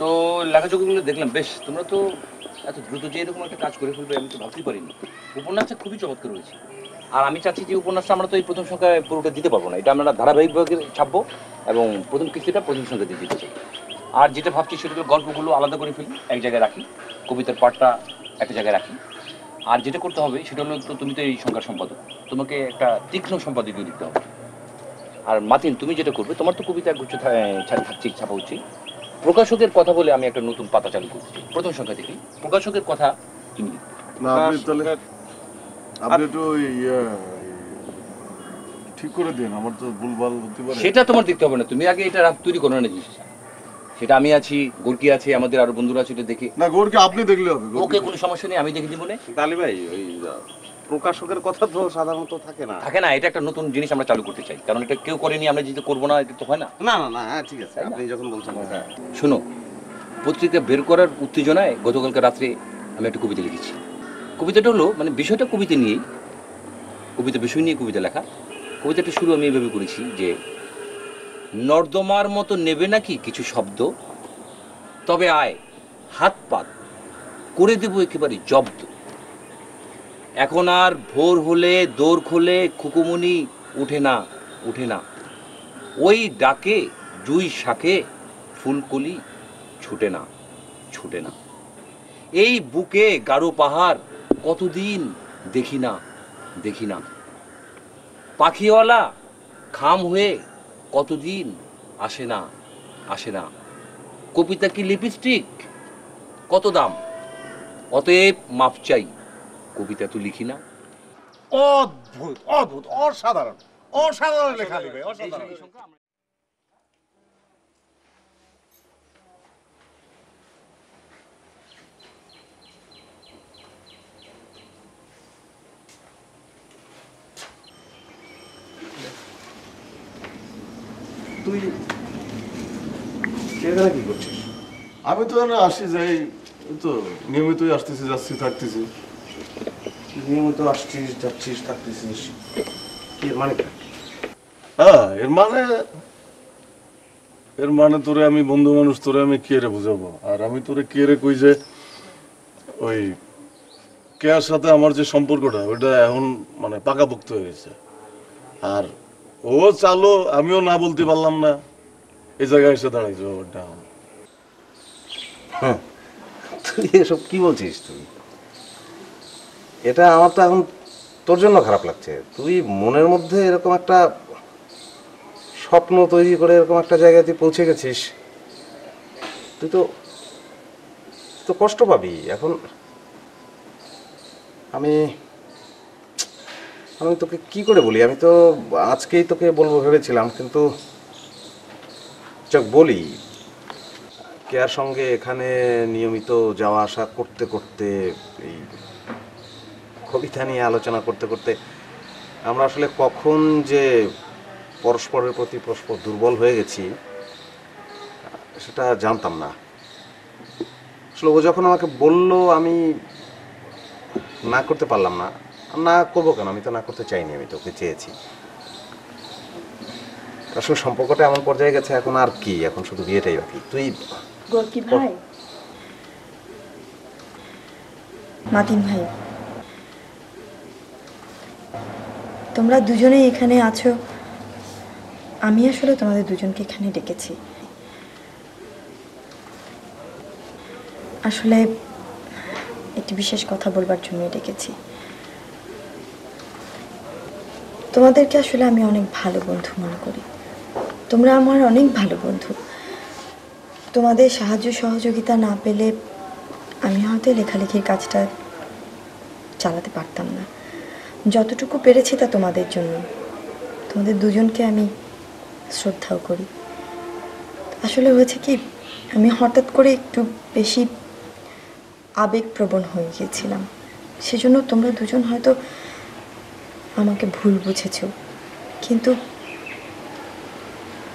তো লেখাযোগ্যগুলো দেখলাম, বেশ, তোমরা তো এত দ্রুত যে এরকম একটা কাজ করে ফেলবে আমি তো ভাবতেই পারিনি। উপন্যাসটা খুবই চমৎকার হয়েছে। আর আমি চাচ্ছি যে উপন্যাসটা আমরা তো এই প্রথম সংখ্যায় পুরোটা দিতে পারব না, এটা আমরা ধারাবাহিকভাবে ছাপবো এবং প্রথম কিস্তিটা প্রথম সংখ্যা দিয়ে দিতে চাই। আর যেটা ভাবছি সেটা গল্পগুলো আলাদা করে ফেলি, এক জায়গায় রাখি, কবিতার পাঠটা একটা জায়গায় রাখি। আর যেটা করতে হবে সেটা হলো তো তুমি তো এই সংখ্যার সম্পাদক, তোমাকে একটা তীক্ষ্ণ সম্পাদকীয় দিতে হবে। আর মাতিন তুমি যেটা করবে, তোমার তো কবিতা গুচ্ছ ছাপা উচিত। প্রকাশকের কথা বলে আমি একটা নতুন পাতা চালু করছি। প্রথম সংখ্যা থেকে প্রকাশকের কথা তুমি না আপনি তাহলে আপনি একটু ইয়ে, ঠিক করে দিন আমার তো ভুলভাল হতে পারে। সেটা তোমার দেখতে হবে না। তুমি আগে এটা রাখ- তৈরি করো না জিনিসটা। সেটা আমি আছি গোর্কি আছে আমাদের আরও বন্ধুরা আছে এটা দেখে না গোরকে আপনি দেখলে হবে ওকে কোনো সমস্যা নেই আমি দেখে দিব না। তালি ভাই ওই প্রকাশকের কথা তো সাধারণত থাকে না। থাকে না এটা একটা নতুন জিনিস আমরা চালু করতে চাই। কারণ এটা কেউ করেনি আমরা যেটা করব না এটা তো হয় না। না না না হ্যাঁ ঠিক আছে আপনি যখন বলছেন হ্যাঁ। শোনো পত্রিকা বের করার উত্তেজনায় গতকালকে রাত্রে আমি একটা কবিতা লিখেছি। কবিতাটা হলো মানে বিষয়টা কবিতা নিয়েই কবিতা বিষয় নিয়ে কবিতা লেখা। কবিতাটা শুরু আমি এইভাবে করেছি যে নর্দমার মতো নেবে নাকি কিছু শব্দ? তবে আয় হাত পাত করে দেবো একেবারে জব্দ। এখন আর ভোর হলে দৌড় খোলে খুকুমনি উঠে না উঠে না। ওই ডাকে, জুই শাকে ফুলকলি ছুটে না ছুটে না। এই বুকে গাঢ় পাহাড় কতদিন দেখি না দেখি না। পাখিওয়ালা খাম হয়ে কতদিন আসে না আসে না। কবিতা কি লিপস্টিক? কত দাম? অতএব মাপ চাই। কবিতা তো লিখি না। অদ্ভুত অদ্ভুত অসাধারণ অসাধারণ লেখা লিখে অসাধারণ। তুই এখানে কি করছিস? আমি তো আসি যাই এই তো নিয়মিতই আসতেছি যাচ্ছি থাকতেছি। নিয়মিত আসছিস যাচ্ছিস থাকতেছিস। এর মানে হ্যাঁ এর মানে এর মানে তোরে আমি বন্ধু মানুষ তোরে আমি কে রে বুঝাবো? আর আমি তোরে কে রে কই যে ওই কেয়ার সাথে আমার যে সম্পর্কটা ওইটা এখন মানে পাকাপোক্ত হয়ে গেছে। আর ও চালো আমিও না বলতে পারলাম না। এই জায়গায় এসে দাঁড়াইছে ওটা তুই এসব কি বলছিস তুই? এটা আমার তো এখন তোর জন্য খারাপ লাগছে। তুই মনের মধ্যে এরকম একটা স্বপ্ন তৈরি করে এরকম একটা জায়গায় তুই পৌঁছে গেছিস, তুই তো তো কষ্ট পাবি। এখন আমি আমি তোকে কি করে বলি? আমি তো আজকেই তোকে বলব ভেবেছিলাম, কিন্তু চক বলি। কেয়ার সঙ্গে এখানে নিয়মিত যাওয়া আসা করতে করতে এই কবিতা নিয়ে আলোচনা করতে করতে আমরা আসলে কখন যে পরস্পরের প্রতি পরস্পর দুর্বল হয়ে গেছি সেটা জানতাম না। আসলে ও যখন আমাকে বলল আমি না করতে পারলাম না না করব কেন? আমি তো না করতে চাইনি আমি তোকে চেয়েছি। আসলে সম্পর্কটা এমন পর্যায়ে গেছে এখন আর কি? এখন শুধু বিয়েটাই বাকি। তুই ভাই? মাতিন ভাই তোমরা দুজনেই এখানে আছো। আমি আসলে তোমাদের দুজনকে এখানে ডেকেছি। আসলে একটি বিশেষ কথা বলবার জন্য ডেকেছি। তোমাদেরকে আসলে আমি অনেক ভালো বন্ধু মনে করি। তোমরা আমার অনেক ভালো বন্ধু। তোমাদের সাহায্য সহযোগিতা না পেলে আমি হয়তো লেখালেখির কাজটা চালাতে পারতাম না। যতটুকু পেরেছি তা তোমাদের জন্য। তোমাদের দুজনকে আমি শ্রদ্ধাও করি। আসলে হয়েছে কি, আমি হঠাৎ করে একটু বেশি আবেগপ্রবণ হয়ে গিয়েছিলাম। সেজন্য তোমরা দুজন হয়তো আমাকে ভুল বুঝেছ, কিন্তু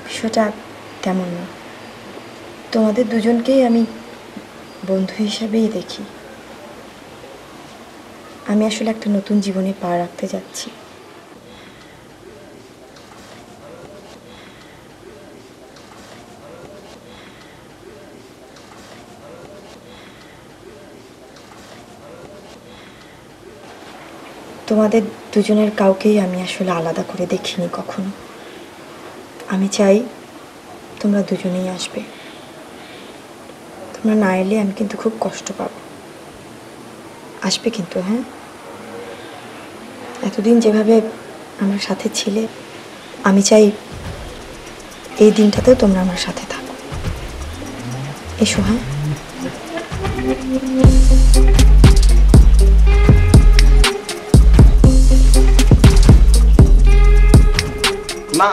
বিষয়টা তেমন না। তোমাদের দুজনকেই আমি বন্ধু হিসাবেই দেখি। আমি আসলে একটা নতুন জীবনে পা রাখতে যাচ্ছি। তোমাদের দুজনের কাউকেই আমি আসলে আলাদা করে দেখিনি কখনো। আমি চাই তোমরা দুজনেই আসবে। তোমরা না এলে আমি কিন্তু খুব কষ্ট পাবো। আসবে কিন্তু হ্যাঁ? এতদিন যেভাবে আমার সাথে ছিলে, আমি চাই এই দিনটাতেও তোমরা আমার সাথে থাকো। এসো হ্যাঁ? না